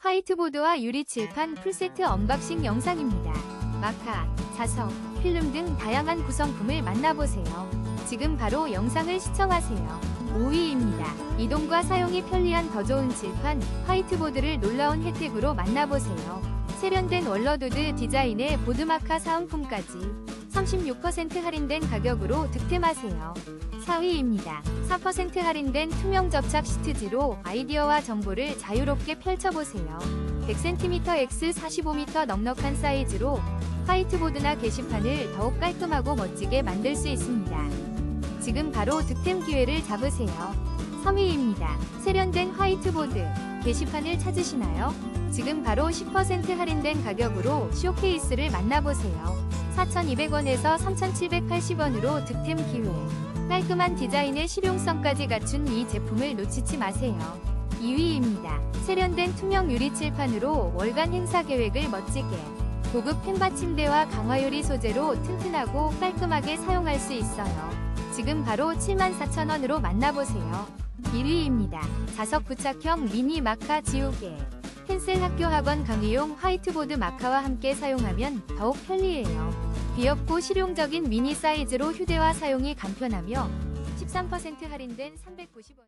화이트보드와 유리 칠판 풀세트 언박싱 영상입니다. 마카, 자석, 필름 등 다양한 구성품을 만나보세요. 지금 바로 영상을 시청하세요. 5위입니다. 이동과 사용이 편리한 더 좋은 칠판, 화이트보드를 놀라운 혜택으로 만나보세요. 세련된 월러도드 디자인의 보드마카 사은품까지 36% 할인된 가격으로 득템하세요. 4위입니다. 4% 할인된 투명 접착 시트지로 아이디어와 정보를 자유롭게 펼쳐보세요. 100cm x 45m 넉넉한 사이즈로 화이트보드나 게시판을 더욱 깔끔하고 멋지게 만들 수 있습니다. 지금 바로 득템 기회를 잡으세요. 3위입니다. 세련된 화이트보드 게시판을 찾으시나요? 지금 바로 10% 할인된 가격으로 쇼케이스를 만나보세요. 4,200원에서 3,780원으로 득템 기회. 깔끔한 디자인의 실용성까지 갖춘 이 제품을 놓치지 마세요. 2위입니다. 세련된 투명 유리 칠판으로 월간 행사 계획을 멋지게. 고급 펜바 침대와 강화유리 소재로 튼튼하고 깔끔하게 사용할 수 있어요. 지금 바로 74,000원으로 만나보세요. 1위입니다. 자석 부착형 미니 마카 지우개. 펜슬 학교 학원 강의용 화이트보드 마카와 함께 사용하면 더욱 편리해요. 귀엽고 실용적인 미니 사이즈로 휴대와 사용이 간편하며 13% 할인된 390원.